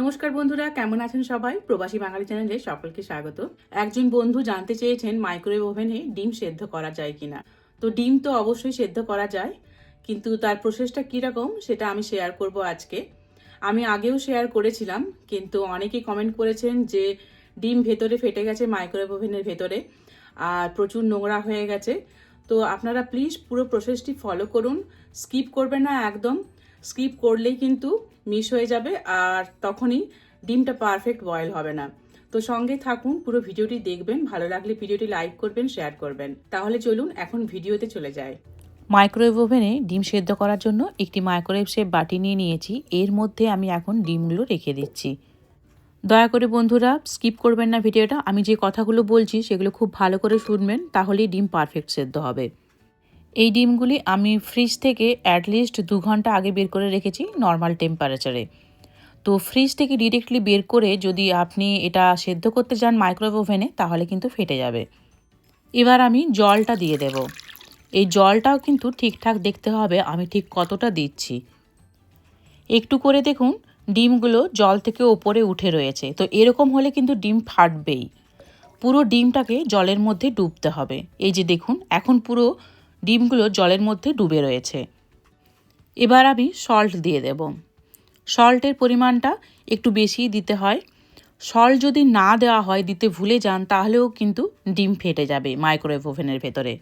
নমস্কার বন্ধুরা, কেমন আছেন সবাই? প্রবাসী বাঙালি চ্যানেলে সকলকে স্বাগত। একজন বন্ধু জানতে চেয়েছেন মাইক্রোওয়েভ ওভেনে ডিম সেদ্ধ করা যায় কিনা। তো ডিম তো অবশ্যই সেদ্ধ করা যায়, কিন্তু তার প্রসেসটা কীরকম সেটা আমি শেয়ার করব আজকে। আমি আগেও শেয়ার করেছিলাম, কিন্তু অনেকেই কমেন্ট করেছেন যে ডিম ভেতরে ফেটে গেছে মাইক্রোওয়েভ ওভেনের ভেতরে, আর প্রচুর নোংরা হয়ে গেছে। তো আপনারা প্লিজ পুরো প্রসেসটি ফলো করুন স্কিপ করবেন না একদম। স্কিপ করলেই কিন্তু মিস হয়ে যাবে আর তখনই ডিমটা পারফেক্ট বয়েল হবে না। তো সঙ্গে থাকুন, পুরো ভিডিওটি দেখবেন, ভালো লাগলে ভিডিওটি লাইক করবেন, শেয়ার করবেন। তাহলে চলুন এখন ভিডিওতে চলে যায় মাইক্রোওয়েভ ওভেনে ডিম সেদ্ধ করার জন্য একটি মাইক্রোওয়েভ শেপ বাটি নিয়ে নিয়েছি। এর মধ্যে আমি এখন ডিমগুলো রেখে দিচ্ছি। দয়া করে বন্ধুরা, স্কিপ করবেন না ভিডিওটা। আমি যে কথাগুলো বলছি, সেগুলো খুব ভালো করে শুনবেন, তাহলেই ডিম পারফেক্ট সেদ্ধ হবে। এই ডিমগুলি আমি ফ্রিজ থেকে অ্যাটলিস্ট দু ঘণ্টা আগে বের করে রেখেছি নর্মাল টেম্পারেচারে তো ফ্রিজ থেকে ডিরেক্টলি বের করে যদি আপনি এটা সেদ্ধ করতে যান মাইক্রোওয়েভ ওভেনে তাহলে কিন্তু ফেটে যাবে। এবার আমি জলটা দিয়ে দেব। এই জলটাও কিন্তু ঠিকঠাক দেখতে হবে, আমি ঠিক কতটা দিচ্ছি। একটু করে দেখুন, ডিমগুলো জল থেকে ওপরে উঠে রয়েছে। তো এরকম হলে কিন্তু ডিম ফাটবেই। পুরো ডিমটাকে জলের মধ্যে ডুবতে হবে। এই যে দেখুন, এখন পুরো ডিমগুলো জলের মধ্যে ডুবে রয়েছে। এবার আমি সল্ট দিয়ে দেব। সল্টের পরিমাণটা একটু বেশি দিতে হয়। সল্ট যদি না দেওয়া হয়, দিতে ভুলে যান, তাহলেও কিন্তু ডিম ফেটে যাবে মাইক্রোওয়েভ ওভেনের ভেতরে।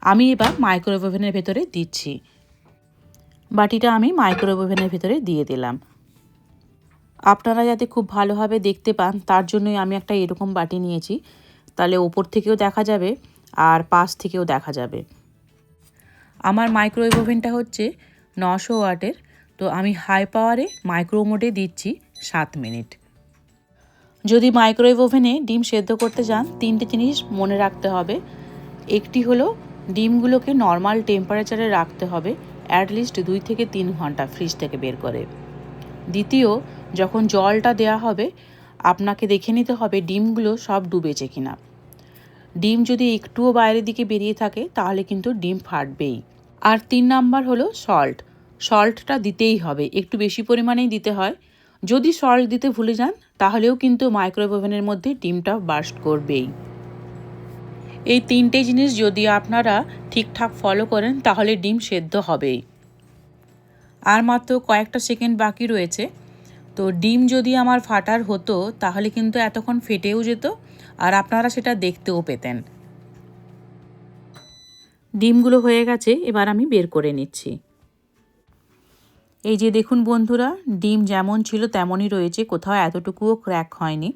আমি এবার মাইক্রোওয়েভ ওভেনের ভেতরে দিচ্ছি। বাটিটা আমি মাইক্রোওয়েভ ওভেনের ভেতরে দিয়ে দিলাম। আপনারা যাতে খুব ভালোভাবে দেখতে পান, তার জন্যই আমি একটা এরকম বাটি নিয়েছি। তাহলে ওপর থেকেও দেখা যাবে আর পাশ থেকেও দেখা যাবে। আমার মাইক্রোওয়েভ ওভেনটা হচ্ছে নশো ওয়াটের। তো আমি হাই পাওয়ারে মাইক্রো মোডে দিচ্ছি সাত মিনিট। যদি মাইক্রোওয়েভ ওভেনে ডিম সেদ্ধ করতে যান, তিনটে জিনিস মনে রাখতে হবে। একটি হলো, ডিমগুলোকে নর্মাল টেম্পারেচারে রাখতে হবে অ্যাটলিস্ট দুই থেকে তিন ঘণ্টা ফ্রিজ থেকে বের করে। দ্বিতীয়, যখন জলটা দেয়া হবে, আপনাকে দেখে নিতে হবে ডিমগুলো সব ডুবেছে কিনা। ডিম যদি একটুও বাইরের দিকে বেরিয়ে থাকে, তাহলে কিন্তু ডিম ফাটবেই। আর তিন নাম্বার হলো সল্ট সল্টটা দিতেই হবে। একটু বেশি পরিমাণেই দিতে হয়। যদি সল্ট দিতে ভুলে যান, তাহলেও কিন্তু মাইক্রোওয়েভ ওভেনের মধ্যে ডিমটা বার্স্ট করবেই। এই তিনটে জিনিস যদি আপনারা ঠিকঠাক ফলো করেন, তাহলে ডিম সেদ্ধ হবেই। আর মাত্র কয়েকটা সেকেন্ড বাকি রয়েছে। তো ডিম যদি আমার ফাটার হতো, তাহলে কিন্তু এতক্ষণ ফেটেও যেত, আর আপনারা সেটা দেখতেও পেতেন। ডিমগুলো হয়ে গেছে, এবার আমি বের করে নিচ্ছি। এই যে দেখুন বন্ধুরা, ডিম যেমন ছিল তেমনই রয়েছে, কোথাও এতটুকুও ক্র্যাক হয়নি।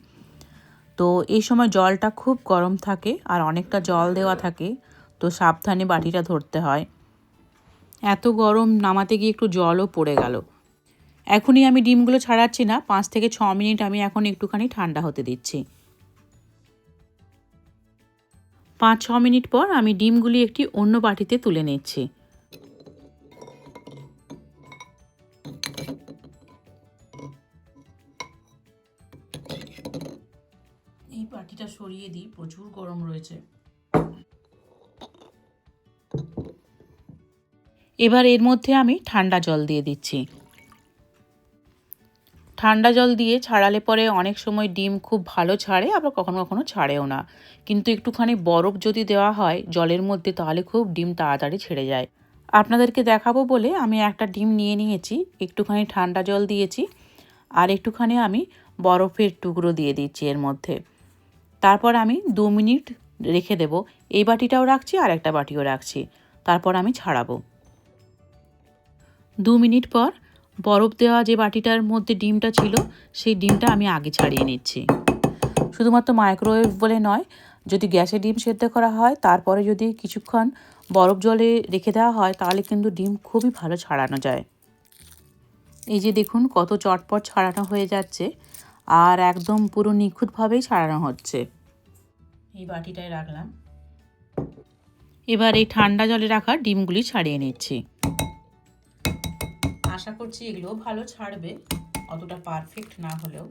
তো এই সময় জলটা খুব গরম থাকে আর অনেকটা জল দেওয়া থাকে, তো সাবধানে বাটিটা ধরতে হয়। এত গরম নামাতে গিয়ে একটু জলও পড়ে গেল। এখনই আমি ডিমগুলো ছাড়াচ্ছি না, পাঁচ থেকে ছ মিনিট আমি এখন একটুখানি ঠান্ডা হতে দিচ্ছি। পাঁচ ছ মিনিট পর আমি ডিমগুলি একটি অন্য বাটিতে তুলে নিচ্ছি। এই বাটিটা সরিয়ে দিই প্রচুর গরম রয়েছে। এবার এর মধ্যে আমি ঠান্ডা জল দিয়ে দিচ্ছি। ঠান্ডা জল দিয়ে ছাড়ালে পরে অনেক সময় ডিম খুব ভালো ছাড়ে, আবার কখনো কখনো ছাড়েও না। কিন্তু একটুখানি বরফ যদি দেওয়া হয় জলের মধ্যে, তাহলে খুব ডিম তাড়াতাড়ি ছেড়ে যায়। আপনাদেরকে দেখাবো বলে আমি একটা ডিম নিয়ে নিয়েছি, একটুখানি ঠান্ডা জল দিয়েছি, আর একটুখানি আমি বরফের টুকরো দিয়ে দিচ্ছি এর মধ্যে। তারপর আমি দু মিনিট রেখে দেব। এই বাটিটাও রাখছি আর একটা বাটিও রাখছি। তারপর আমি ছাড়াবো। দু মিনিট পর বরফ দেওয়া যে বাটিটার মধ্যে ডিমটা ছিল, সেই ডিমটা আমি আগে ছাড়িয়ে নিচ্ছি। শুধুমাত্র মাইক্রোওয়েভ বলে নয়, যদি গ্যাসে ডিম সেদ্ধ করা হয়, তারপরে যদি কিছুক্ষণ বরফ জলে রেখে দেওয়া হয়, তাহলে কিন্তু ডিম খুবই ভালো ছাড়ানো যায়। এই যে দেখুন, কত চটপট ছাড়ানো হয়ে যাচ্ছে, আর একদম পুরো নিখুঁতভাবেই ছাড়ানো হচ্ছে। এই বাটিটায় রাখলাম। এবার এই ঠান্ডা জলে রাখা ডিমগুলি ছাড়িয়ে নিচ্ছি। আশা করছি এগুলো ভালো ছাড়বে অতটা পারফেক্ট না হলেও।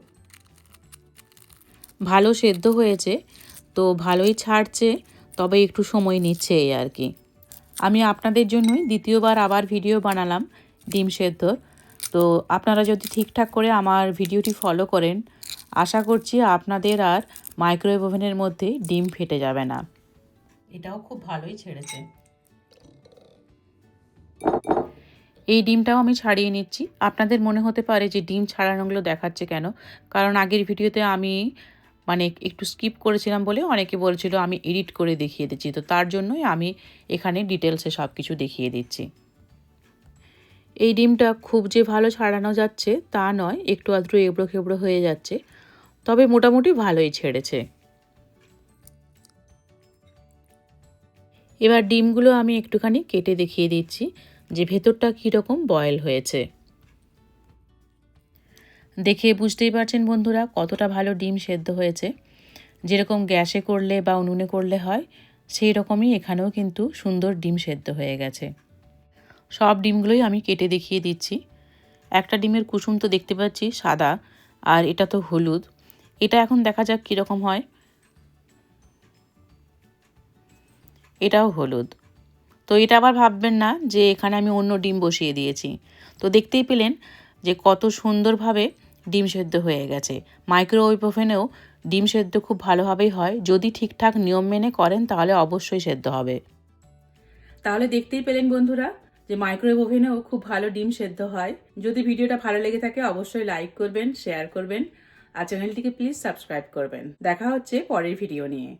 ভালো সেদ্ধ হয়েছে তো ভালোই ছাড়ছে তবে একটু সময় নিচ্ছে এই আর কি। আমি আপনাদের জন্যই দ্বিতীয়বার আবার ভিডিও বানালাম ডিম সেদ্ধর তো আপনারা যদি ঠিকঠাক করে আমার ভিডিওটি ফলো করেন আশা করছি আপনাদের আর মাইক্রোওয়েভ ওভেনের মধ্যে ডিম ফেটে যাবে না। এটাও খুব ভালোই ছেড়েছে। এই ডিমটাও আমি ছাড়িয়ে নিচ্ছি। আপনাদের মনে হতে পারে যে ডিম ছাড়ানোগুলো দেখাচ্ছে কেন? কারণ আগের ভিডিওতে আমি মানে একটু স্কিপ করেছিলাম বলে অনেকে বলছিল আমি এডিট করে দেখিয়ে দিচ্ছি। তো তার জন্যই আমি এখানে ডিটেলসে সব কিছু দেখিয়ে দিচ্ছি। এই ডিমটা খুব যে ভালো ছাড়ানো যাচ্ছে তা নয়, একটু আধটু এবড়ো খেবড়ো হয়ে যাচ্ছে, তবে মোটামুটি ভালোই ছেড়েছে। এবার ডিমগুলো আমি একটুখানি কেটে দেখিয়ে দিচ্ছি। যে ভেতরটা কীরকম বয়েল হয়েছে। দেখে বুঝতেই পারছেন বন্ধুরা কতটা ভালো ডিম সেদ্ধ হয়েছে। যেরকম গ্যাসে করলে বা উনুনে করলে হয় সেই রকমই এখানেও কিন্তু সুন্দর ডিম সেদ্ধ হয়ে গেছে। সব ডিমগুলোই আমি কেটে দেখিয়ে দিচ্ছি। একটা ডিমের কুসুম তো দেখতে পাচ্ছি সাদা, আর এটা তো হলুদ। এটা এখন দেখা যাক কীরকম হয়। এটাও হলুদ। তো এটা আবার ভাববেন না যে এখানে আমি অন্য ডিম বসিয়ে দিয়েছি। তো দেখতেই পেলেন যে কত সুন্দরভাবে ডিম সেদ্ধ হয়ে গেছে। মাইক্রোওয়েভ ওভেনেও ডিম সেদ্ধ খুব ভালোভাবেই হয়। যদি ঠিকঠাক নিয়ম মেনে করেন তাহলে অবশ্যই সেদ্ধ হবে। তাহলে দেখতেই পেলেন বন্ধুরা যে মাইক্রোওয়েভ ওভেনেও খুব ভালো ডিম সেদ্ধ হয়। যদি ভিডিওটা ভালো লেগে থাকে অবশ্যই লাইক করবেন, শেয়ার করবেন আর চ্যানেলটিকে প্লিজ সাবস্ক্রাইব করবেন। দেখা হচ্ছে পরের ভিডিও নিয়ে।